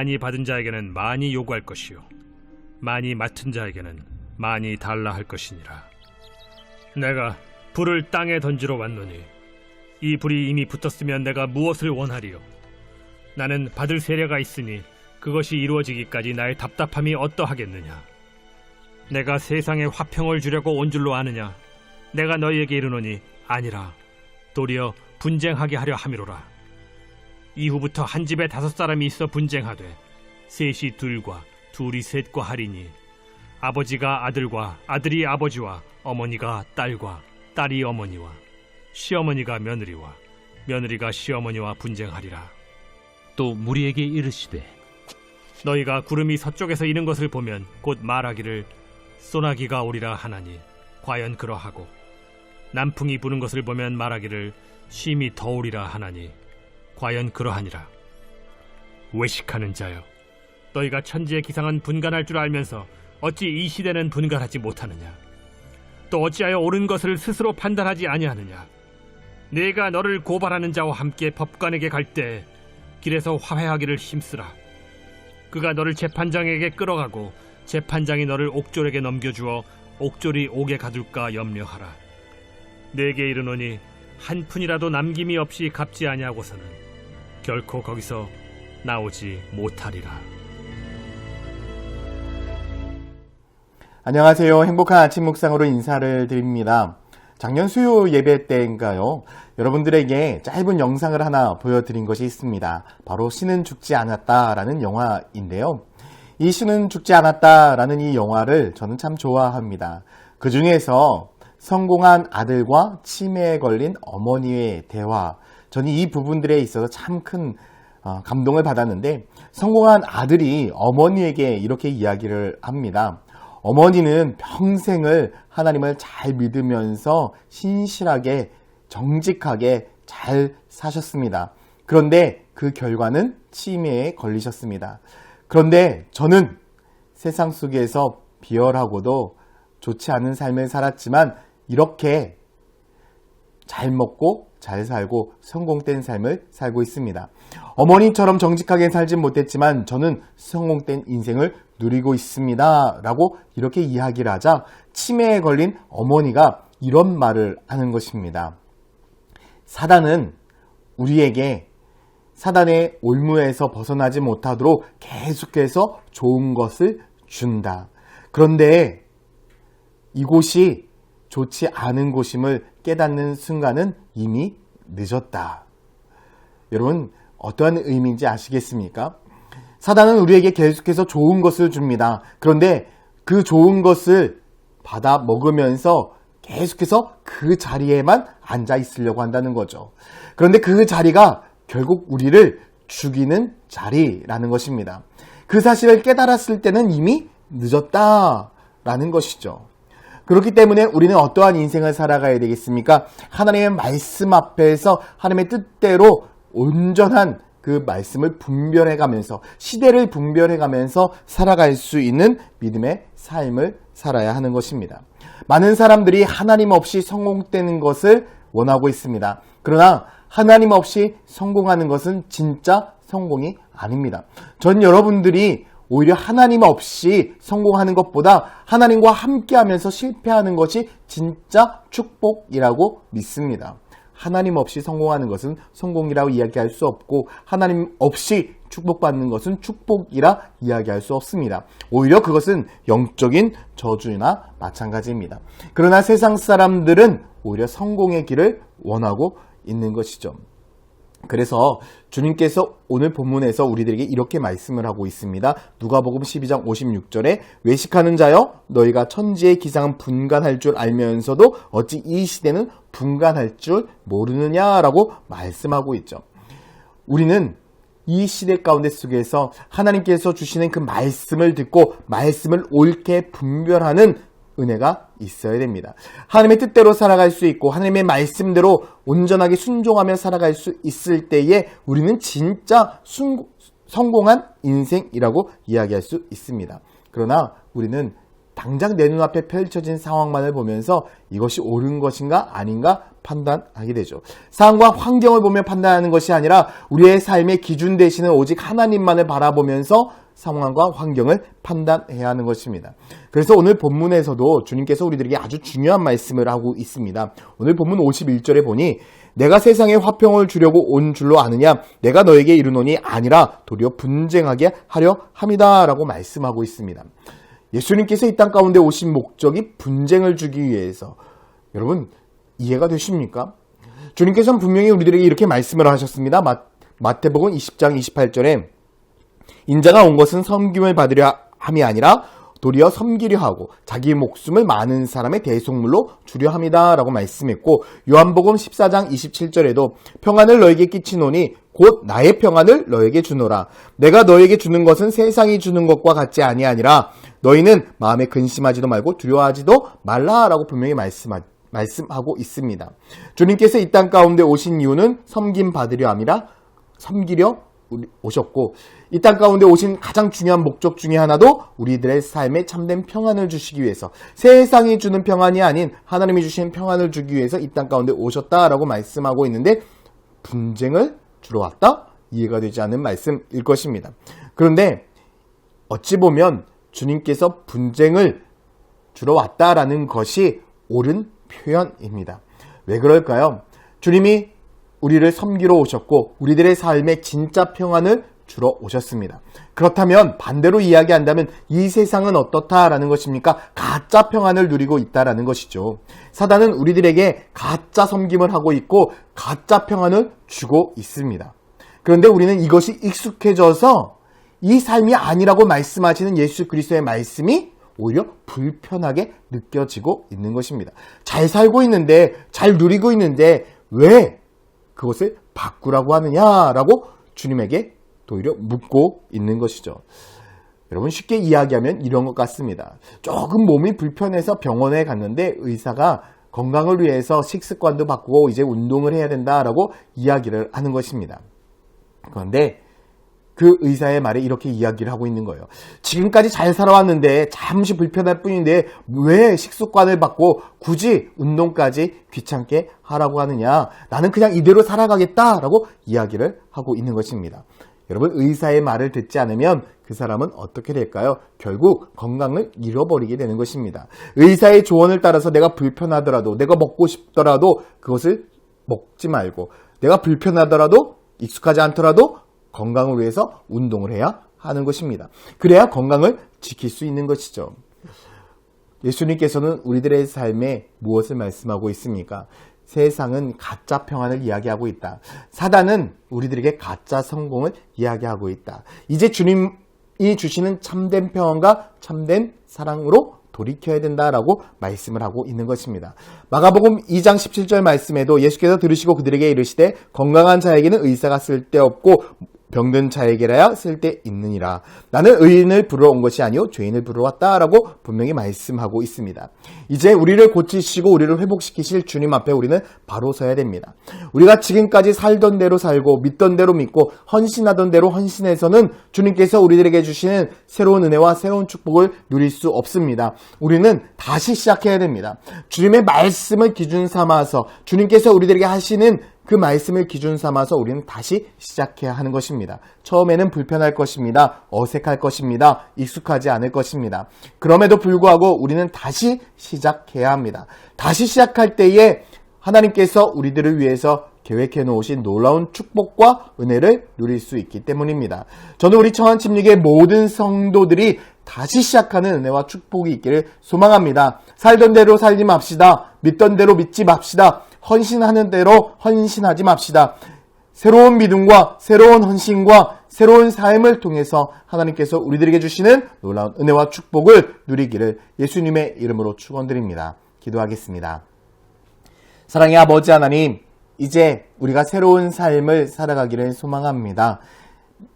많이 받은 자에게는 많이 요구할 것이요. 많이 맡은 자에게는 많이 달라 할 것이니라. 내가 불을 땅에 던지러 왔노니 이 불이 이미 붙었으면 내가 무엇을 원하리요? 나는 받을 세례가 있으니 그것이 이루어지기까지 나의 답답함이 어떠하겠느냐? 내가 세상에 화평을 주려고 온 줄로 아느냐? 내가 너희에게 이르노니 아니라 도리어 분쟁하게 하려 함이로라 이후부터 한 집에 다섯 사람이 있어 분쟁하되 셋이 둘과 둘이 셋과 하리니 아버지가 아들과 아들이 아버지와 어머니가 딸과 딸이 어머니와 시어머니가 며느리와 며느리가 시어머니와 분쟁하리라. 또 무리에게 이르시되 너희가 구름이 서쪽에서 이는 것을 보면 곧 말하기를 소나기가 오리라 하나니 과연 그러하고 남풍이 부는 것을 보면 말하기를 심히 더우리라 하나니 과연 그러하니라. 외식하는 자여 너희가 천지의 기상은 분간할 줄 알면서 어찌 이 시대는 분간하지 못하느냐? 또 어찌하여 옳은 것을 스스로 판단하지 아니하느냐? 내가 너를 고발하는 자와 함께 법관에게 갈 때 길에서 화해하기를 힘쓰라. 그가 너를 재판장에게 끌어가고 재판장이 너를 옥졸에게 넘겨주어 옥졸이 옥에 가둘까 염려하라. 내게 이르노니 한 푼이라도 남김이 없이 갚지 아니하고서는 결코 거기서 나오지 못하리라. 안녕하세요. 행복한 아침 묵상으로 인사를 드립니다. 작년 수요 예배 때인가요? 여러분들에게 짧은 영상을 하나 보여드린 것이 있습니다. 바로 신은 죽지 않았다라는 영화인데요. 이 신은 죽지 않았다라는 이 영화를 저는 참 좋아합니다. 그 중에서 성공한 아들과 치매에 걸린 어머니의 대화. 저는 이 부분들에 있어서 참큰 어, 감동을 받았는데 성공한 아들이 어머니에게 이렇게 이야기를 합니다. 어머니는 평생을 하나님을 잘 믿으면서 신실하게 정직하게 잘 사셨습니다. 그런데 그 결과는 치매에 걸리셨습니다. 그런데 저는 세상 속에서 비열하고도 좋지 않은 삶을 살았지만 이렇게 잘 먹고 잘 살고 성공된 삶을 살고 있습니다. 어머니처럼 정직하게 살진 못했지만 저는 성공된 인생을 누리고 있습니다. 라고 이렇게 이야기를 하자 치매에 걸린 어머니가 이런 말을 하는 것입니다. 사단은 우리에게 사단의 올무에서 벗어나지 못하도록 계속해서 좋은 것을 준다. 그런데 이곳이 좋지 않은 곳임을 깨닫는 순간은 이미 늦었다. 여러분, 어떠한 의미인지 아시겠습니까? 사단은 우리에게 계속해서 좋은 것을 줍니다. 그런데 그 좋은 것을 받아 먹으면서 계속해서 그 자리에만 앉아 있으려고 한다는 거죠. 그런데 그 자리가 결국 우리를 죽이는 자리라는 것입니다. 그 사실을 깨달았을 때는 이미 늦었다라는 것이죠. 그렇기 때문에 우리는 어떠한 인생을 살아가야 되겠습니까? 하나님의 말씀 앞에서 하나님의 뜻대로 온전한 그 말씀을 분별해 가면서 시대를 분별해 가면서 살아갈 수 있는 믿음의 삶을 살아야 하는 것입니다. 많은 사람들이 하나님 없이 성공되는 것을 원하고 있습니다. 그러나 하나님 없이 성공하는 것은 진짜 성공이 아닙니다. 전 여러분들이 오히려 하나님 없이 성공하는 것보다 하나님과 함께 하면서 실패하는 것이 진짜 축복이라고 믿습니다. 하나님 없이 성공하는 것은 성공이라고 이야기할 수 없고 하나님 없이 축복받는 것은 축복이라 이야기할 수 없습니다. 오히려 그것은 영적인 저주나 마찬가지입니다. 그러나 세상 사람들은 오히려 성공의 길을 원하고 있는 것이죠. 그래서 주님께서 오늘 본문에서 우리들에게 이렇게 말씀을 하고 있습니다. 누가복음 12장 56절에 외식하는 자여 너희가 천지의 기상은 분간할 줄 알면서도 어찌 이 시대는 분간할 줄 모르느냐라고 말씀하고 있죠. 우리는 이 시대 가운데 속에서 하나님께서 주시는 그 말씀을 듣고 말씀을 옳게 분별하는 은혜가 있어야 됩니다. 하나님의 뜻대로 살아갈 수 있고 하나님의 말씀대로 온전하게 순종하며 살아갈 수 있을 때에 우리는 진짜 순, 성공한 인생이라고 이야기할 수 있습니다. 그러나 우리는 당장 내 눈앞에 펼쳐진 상황만을 보면서 이것이 옳은 것인가 아닌가 판단하게 되죠. 상황과 환경을 보며 판단하는 것이 아니라 우리의 삶의 기준 되시는 오직 하나님만을 바라보면서 상황과 환경을 판단해야 하는 것입니다. 그래서 오늘 본문에서도 주님께서 우리들에게 아주 중요한 말씀을 하고 있습니다. 오늘 본문 51절에 보니 내가 세상에 화평을 주려고 온 줄로 아느냐 내가 너에게 이르노니 아니라 도리어 분쟁하게 하려 함이다라고 말씀하고 있습니다. 예수님께서 이 땅 가운데 오신 목적이 분쟁을 주기 위해서 여러분 이해가 되십니까? 주님께서는 분명히 우리들에게 이렇게 말씀을 하셨습니다. 마, 마태복음 20장 28절에 인자가 온 것은 섬김을 받으려 함이 아니라 도리어 섬기려 하고 자기 목숨을 많은 사람의 대속물로 주려 함이다라고 말씀했고 요한복음 14장 27절에도 평안을 너에게 끼치노니 곧 나의 평안을 너에게 주노라 내가 너에게 주는 것은 세상이 주는 것과 같지 아니하니라 너희는 마음에 근심하지도 말고 두려워하지도 말라라고 분명히 말씀하, 말씀하고 있습니다. 주님께서 이 땅 가운데 오신 이유는 섬김 받으려 함이라 섬기려 오셨고 이 땅 가운데 오신 가장 중요한 목적 중에 하나도 우리들의 삶에 참된 평안을 주시기 위해서 세상이 주는 평안이 아닌 하나님이 주신 평안을 주기 위해서 이 땅 가운데 오셨다라고 말씀하고 있는데 분쟁을 주러 왔다? 이해가 되지 않는 말씀일 것입니다. 그런데 어찌 보면 주님께서 분쟁을 주러 왔다라는 것이 옳은 표현입니다. 왜 그럴까요? 주님이 우리를 섬기러 오셨고 우리들의 삶에 진짜 평안을 주러 오셨습니다. 그렇다면 반대로 이야기한다면 이 세상은 어떻다라는 것입니까? 가짜 평안을 누리고 있다라는 것이죠. 사단은 우리들에게 가짜 섬김을 하고 있고 가짜 평안을 주고 있습니다. 그런데 우리는 이것이 익숙해져서 이 삶이 아니라고 말씀하시는 예수 그리스도의 말씀이 오히려 불편하게 느껴지고 있는 것입니다. 잘 살고 있는데, 잘 누리고 있는데, 왜 그것을 바꾸라고 하느냐라고 주님에게 오히려 묻고 있는 것이죠. 여러분 쉽게 이야기하면 이런 것 같습니다. 조금 몸이 불편해서 병원에 갔는데 의사가 건강을 위해서 식습관도 바꾸고 이제 운동을 해야 된다라고 이야기를 하는 것입니다. 그런데 그 의사의 말에 이렇게 이야기를 하고 있는 거예요. 지금까지 잘 살아왔는데 잠시 불편할 뿐인데 왜 식습관을 바꾸고 굳이 운동까지 귀찮게 하라고 하느냐. 나는 그냥 이대로 살아가겠다라고 이야기를 하고 있는 것입니다. 여러분 의사의 말을 듣지 않으면 그 사람은 어떻게 될까요? 결국 건강을 잃어버리게 되는 것입니다. 의사의 조언을 따라서 내가 불편하더라도 내가 먹고 싶더라도 그것을 먹지 말고 내가 불편하더라도 익숙하지 않더라도 건강을 위해서 운동을 해야 하는 것입니다. 그래야 건강을 지킬 수 있는 것이죠. 예수님께서는 우리들의 삶에 무엇을 말씀하고 있습니까? 세상은 가짜 평안을 이야기하고 있다. 사단은 우리들에게 가짜 성공을 이야기하고 있다. 이제 주님이 주시는 참된 평안과 참된 사랑으로 돌이켜야 된다라고 말씀을 하고 있는 것입니다. 마가복음 2장 17절 말씀에도 예수께서 들으시고 그들에게 이르시되 건강한 자에게는 의사가 쓸데없고 병든 자에게라야 쓸데 있느니라. 나는 의인을 부르러 온 것이 아니요 죄인을 부르러 왔다라고 분명히 말씀하고 있습니다. 이제 우리를 고치시고 우리를 회복시키실 주님 앞에 우리는 바로 서야 됩니다. 우리가 지금까지 살던 대로 살고 믿던 대로 믿고 헌신하던 대로 헌신해서는 주님께서 우리들에게 주시는 새로운 은혜와 새로운 축복을 누릴 수 없습니다. 우리는 다시 시작해야 됩니다. 주님의 말씀을 기준 삼아서 주님께서 우리들에게 하시는 그 말씀을 기준 삼아서 우리는 다시 시작해야 하는 것입니다. 처음에는 불편할 것입니다. 어색할 것입니다. 익숙하지 않을 것입니다. 그럼에도 불구하고 우리는 다시 시작해야 합니다. 다시 시작할 때에 하나님께서 우리들을 위해서 계획해 놓으신 놀라운 축복과 은혜를 누릴 수 있기 때문입니다. 저는 우리 청한침릭의 모든 성도들이 다시 시작하는 은혜와 축복이 있기를 소망합니다. 살던 대로 살지 맙시다. 믿던 대로 믿지 맙시다. 헌신하는 대로 헌신하지 맙시다. 새로운 믿음과 새로운 헌신과 새로운 삶을 통해서 하나님께서 우리들에게 주시는 놀라운 은혜와 축복을 누리기를 예수님의 이름으로 축원드립니다. 기도하겠습니다. 사랑의 아버지 하나님, 이제 우리가 새로운 삶을 살아가기를 소망합니다.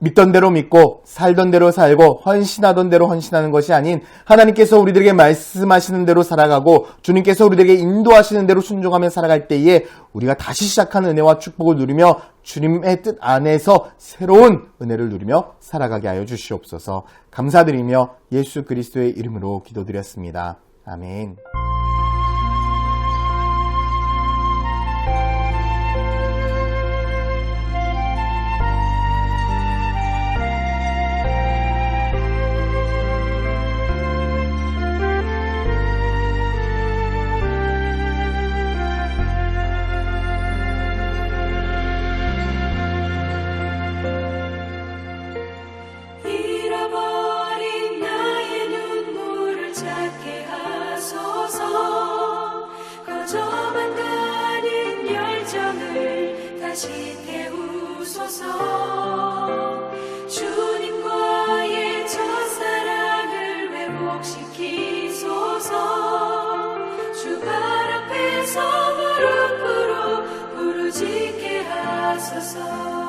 믿던 대로 믿고 살던 대로 살고 헌신하던 대로 헌신하는 것이 아닌 하나님께서 우리들에게 말씀하시는 대로 살아가고 주님께서 우리들에게 인도하시는 대로 순종하며 살아갈 때에 우리가 다시 시작한 은혜와 축복을 누리며 주님의 뜻 안에서 새로운 은혜를 누리며 살아가게 하여 주시옵소서 감사드리며 예수 그리스도의 이름으로 기도드렸습니다. 아멘. Sasa.